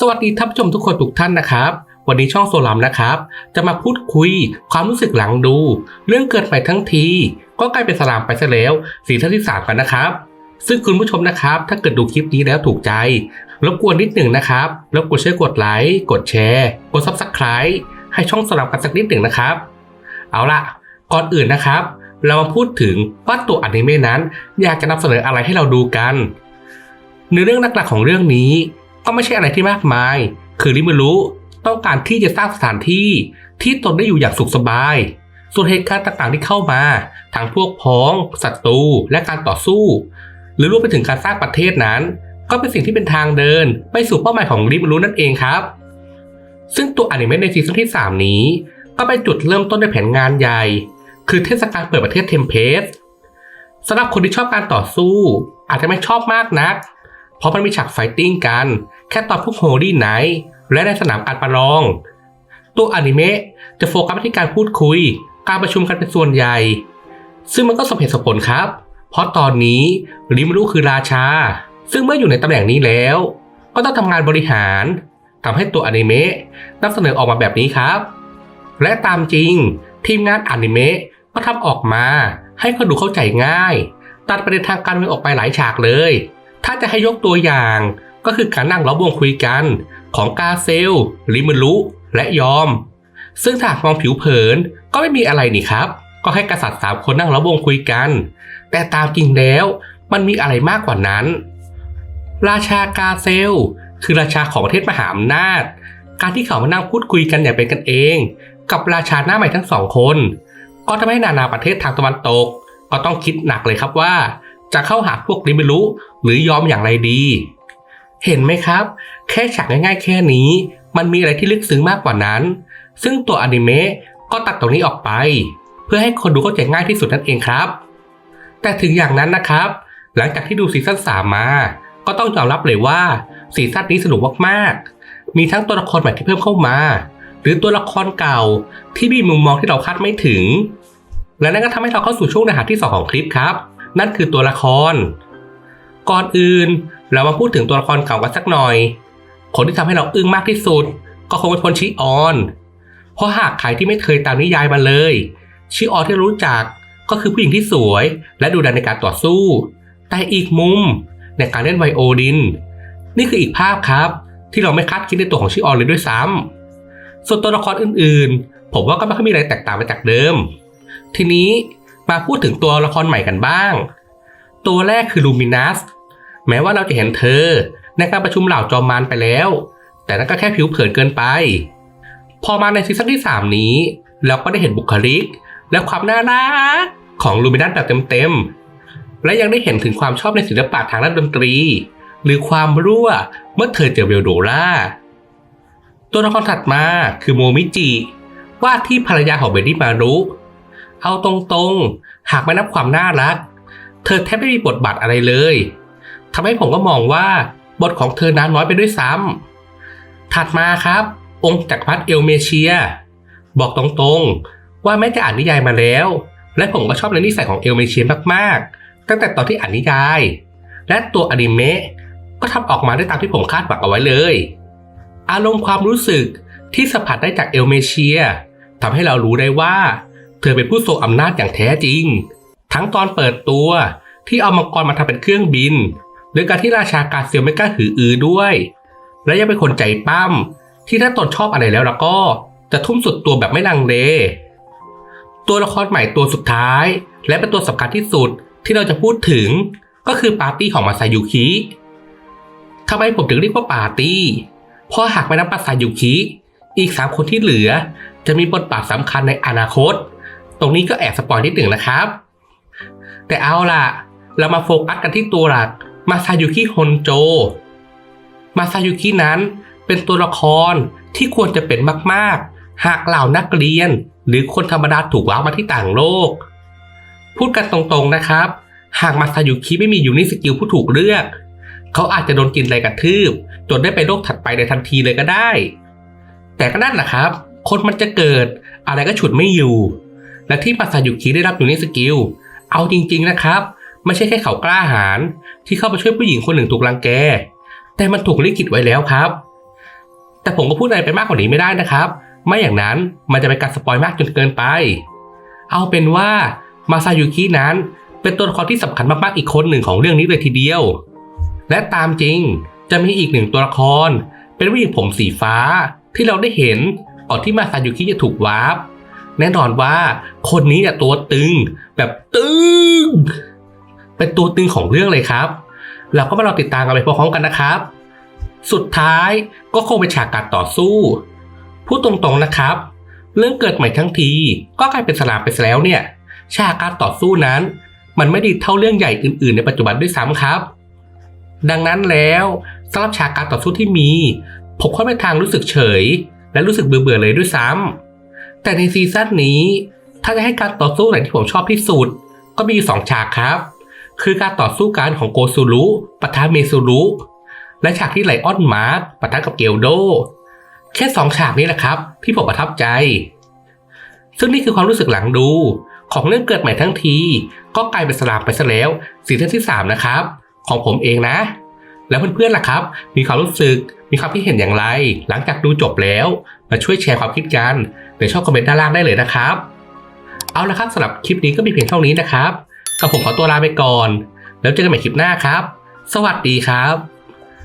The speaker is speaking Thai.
สวัสดีท่านผู้ชมทุกคนทุกท่านนะครับ วันนี้ช่องโซลัมนะครับ จะมาพูดคุยความรู้สึกหลังดู เรื่องเกิดไปทั้งที ก็กลายเป็นสลามไปซะแล้วสีท่าที่สามกันนะครับ ซึ่งคุณผู้ชมนะครับ ถ้าเกิดดูคลิปนี้แล้วถูกใจรบกวนนิดหนึ่งนะครับรบกวนช่วยกดไลค์กดแชร์ กด subscribe ให้ช่องสลับกันสักนิดหนึ่งนะครับ เอาล่ะ ก่อนอื่นนะครับ เรามาพูดถึงว่าตัวอนิเมะนั้น อยากจะนำเสนออะไรให้เราดูกันเนื้อเรื่องหลักๆของเรื่องนี้ ก็ไม่ใช่อะไรที่มากมาย คือริมูรุต้องการที่จะสร้างสถานที่ที่ตนได้อยู่อย่างสุขสบาย ส่วนเหตุการณ์ต่างๆที่เข้ามาทั้งพวกพ้องศัตรูและการต่อสู้ หรือรวมไปถึงการสร้างประเทศนั้น ก็เป็นสิ่งที่เป็นทางเดิน ไปสู่เป้าหมายของริมูรุนั่นเองครับ ซึ่งตัวอนิเมะในซีซั่นที่ 3 นี้ ก็เป็นจุดเริ่มต้นในแผนงานใหญ่ คือเทศกาลเปิดประเทศเทมเพสสำหรับคนที่ชอบการต่อสู้ อาจจะไม่ชอบมากนัก เพราะมันมีฉากไฟติ้งกัน แค่ตอนพวกโฮลี่ไหน และในสนามการประลอง ตัวอนิเมะจะโฟกัสไปที่การพูดคุย การประชุมกันเป็นส่วนใหญ่ ซึ่งมันก็สมเหตุสมผลครับ เพราะตอนนี้ริมรุคือราชา ซึ่งเมื่ออยู่ในตำแหน่งนี้แล้ว ก็ต้องทำงานบริหารทำให้ตัวอนิเมะนำเสนอออกมาแบบนี้ครับ และตามจริงทีมงานอนิเมะก็ทำออกมา ให้คนดูเข้าใจง่าย ตัดประเด็นทางการเมืองออกไปหลายฉากเลย ถ้าจะให้ยกตัวอย่าง ก็คือการนั่งล้อมวงคุยกันของกาเซลริมุรุและยอม ซึ่งถ้ากมองผิวเผินก็ไม่มีอะไรนี่ครับ ก็ให้กษัตริย์สามคนนั่งล้อมวงคุยกัน แต่ตามจริงแล้วมันมีอะไรมากกว่านั้น ราชากาเซล คือราชาของประเทศมหาอำนาจ การที่เขามานั่งพูดคุยกันอย่างเป็นกันเอง กับราชาหน้าใหม่ทั้งสองคน ก็ทำให้นานาประเทศทางตะวันตก ก็ต้องคิดหนักเลยครับว่า จะเข้าหาพวกริมิรุหรือยอมอย่างไรดี เห็นไหมครับ แค่ฉากง่ายๆแค่นี้ มันมีอะไรที่ลึกซึ้งมากกว่านั้น ซึ่งตัวอนิเมะก็ตัดตรงนี้ออกไป เพื่อให้คนดูเข้าใจง่ายที่สุดนั่นเองครับ แต่ถึงอย่างนั้นนะครับ หลังจากที่ดูซีซั่น3มา ก็ต้องยอมรับเลยว่าซีซั่นนี้สนุกมากๆ มีทั้งตัวละครใหม่ที่เพิ่มเข้ามา หรือตัวละครเก่าที่มีมุมมองที่เราคาดไม่ถึง และนั่นก็ทำให้เราเข้าสู่ช่วงเนื้อหาที่สองของคลิปครับ นั่นคือตัวละคร ก่อนอื่น เรามาพูดถึงตัวละครเก่ากันสักหน่อย คนที่ทำให้เราอึ้งมากที่สุด ก็คงเป็นพลชิออน เพราะหากใครที่ไม่เคยตามนิยายมาเลย ชิออนที่รู้จักก็คือผู้หญิงที่สวย และดูดันในการต่อสู้ แต่อีกมุมในการเล่นไวโอลิน นี่คืออีกภาพครับ ที่เราไม่คาดคิดในตัวของชิออนเลยด้วยซ้ำส่วนตัวละครอื่นๆ ผมว่าก็ไม่ค่อยมีอะไรแตกต่างไปจากเดิม ทีนี้มาพูดถึงตัวละครใหม่กันบ้าง ตัวแรกคือลูมินัส แม้ว่าเราจะเห็นเธอ ในการประชุมเหล่าจอมมารไปแล้ว แต่นั่นก็แค่ผิวเผินเกินไป พอมาในซีซั่นที่ 3 นี้ เราก็ได้เห็นบุคลิก และความน่ารักของลูมินัสแบบเต็มๆ และยังได้เห็นถึงความชอบในศิลปะทางด้านดนตรี หรือความรั่วเมื่อเธอเจอเวลโดล่าตัวละครถัดมาคือโมมิจิว่าที่ภรรยาของเบนดี้มารุเอาตรงๆ หากไม่นับความน่ารัก เธอแทบไม่มีบทบาทอะไรเลย ทำให้ผมก็มองว่าบทของเธอนั้นน้อยไปด้วยซ้ำถัดมาครับ องค์จักรพรรดิเอลเมเชีย บอกตรงๆ ว่าแม้จะอ่านนิยายมาแล้ว และผมก็ชอบในนิสัยของเอลเมเชียมากๆ ตั้งแต่ตอนที่อ่านนิยาย และตัวอนิเมะก็ทำออกมาได้ตามที่ผมคาดหวังเอาไว้เลย อารมณ์ความรู้สึกที่สัมผัสได้จากเอลเมเชียทำให้เรารู้ได้ว่า เธอเป็นผู้ทรงอำนาจอย่างแท้จริง ทั้งตอนเปิดตัวที่เอามังกรมาทำเป็นเครื่องบิน หรือการที่ราชากาเซียวไม่กล้าหืออือด้วย และยังเป็นคนใจปั้มที่ถ้าตนชอบอะไรแล้วแล้วก็จะทุ่มสุดตัวแบบไม่ลังเล ตัวละครใหม่ตัวสุดท้าย และเป็นตัวสำคัญที่สุดที่เราจะพูดถึงก็คือปาร์ตี้ของมาซายุคิทำไมผมถึงเรียกว่าปาร์ตี้เพราะหากไม่นับมาซายุคิอีกสามคนที่เหลือ จะมีบทบาทสำคัญในอนาคต ตรงนี้ก็แอบสปอยนิดหนึ่งนะครับ แต่เอาล่ะ เรามาโฟกัสกันที่ตัวหลัก มาซายุคิฮอนโจ มาซายุคินั้นเป็นตัวละครที่ควรจะเป็นมากๆ หากเหล่านักเรียน หรือคนธรรมดาถูกว้ามาที่ต่างโลก พูดกันตรงๆนะครับ หากมาซายุคิไม่มียูนิสกิลผู้ถูกเลือก เขาอาจจะโดนกินไรกระทืบ จนได้ไปโลกถัดไปในทันทีเลยก็ได้ แต่ก็นั่นแหละครับ คนมันจะเกิดอะไรก็ฉุดไม่อยู่ และที่มาซายุคิได้รับยูนิสกิล เอาจริงๆนะครับ ไม่ใช่แค่เขากล้าหาญที่เข้าไปช่วยผู้หญิงคนหนึ่งถูกรังแก แต่มันถูกลิขิตไว้แล้วครับ แต่ผมก็พูดอะไรไปมากกว่านี้ไม่ได้นะครับ ไม่อย่างนั้นมันจะเป็นการสปอยมากจนเกินไป เอาเป็นว่ามาซายุกินั้นเป็นตัวละครที่สำคัญมากๆอีกคนหนึ่งของเรื่องนี้เลยทีเดียว และตามจริงจะมีอีกหนึ่งตัวละคร เป็นผู้หญิงผมสีฟ้าที่เราได้เห็นก่อนที่มาซายุกิจะถูกวาร์ปแน่นอนว่าคนนี้เนี่ยตัวตึงแบบตึง เป็นตัวตึงของเรื่องเลยครับ เราก็มาเราติดตามกันไปพร้อมกันนะครับ สุดท้ายก็คงเป็นฉากการต่อสู้ พูดตรงๆนะครับ เรื่องเกิดใหม่ทั้งที ก็กลายเป็นสลามไปแล้วเนี่ย ฉากการต่อสู้นั้น มันไม่ดีเท่าเรื่องใหญ่อื่นๆ ในปัจจุบันด้วยซ้ำครับ ดังนั้นแล้วสำหรับฉากการต่อสู้ที่มี ผมค่อนไปทางรู้สึกเฉย และรู้สึกเบื่อๆเลยด้วยซ้ำแต่ในซีซั่นนี้ถ้าจะให้การต่อสู้ไหนที่ผมชอบที่สุด ก็มีอยู่สองฉากครับ คือการต่อสู้กันของโกซูรุปะทะเมซูรุและฉากที่ไลออนมาร์กปะทะกับเกลโด แค่สองฉากนี้แหละครับ ที่ผมประทับใจ ซึ่งนี่คือความรู้สึกหลังดู ของเรื่องเกิดใหม่ทั้งที ก็กลายเป็นสลามไปซะแล้วซีซั่นที่ 3 นะครับ ของผมเองนะ แล้วเพื่อนๆล่ะครับ มีความรู้สึกมีความคิดเห็นอย่างไร หลังจากดูจบแล้ว มาช่วยแชร์ความคิดกันในช่องคอมเมนต์ด้านล่างได้เลยนะครับ เอาละครับสำหรับคลิปนี้ก็มีเพียงเท่านี้นะครับ กับผมขอตัวลาไปก่อน แล้วเจอกันใหม่คลิปหน้าครับ สวัสดีครับ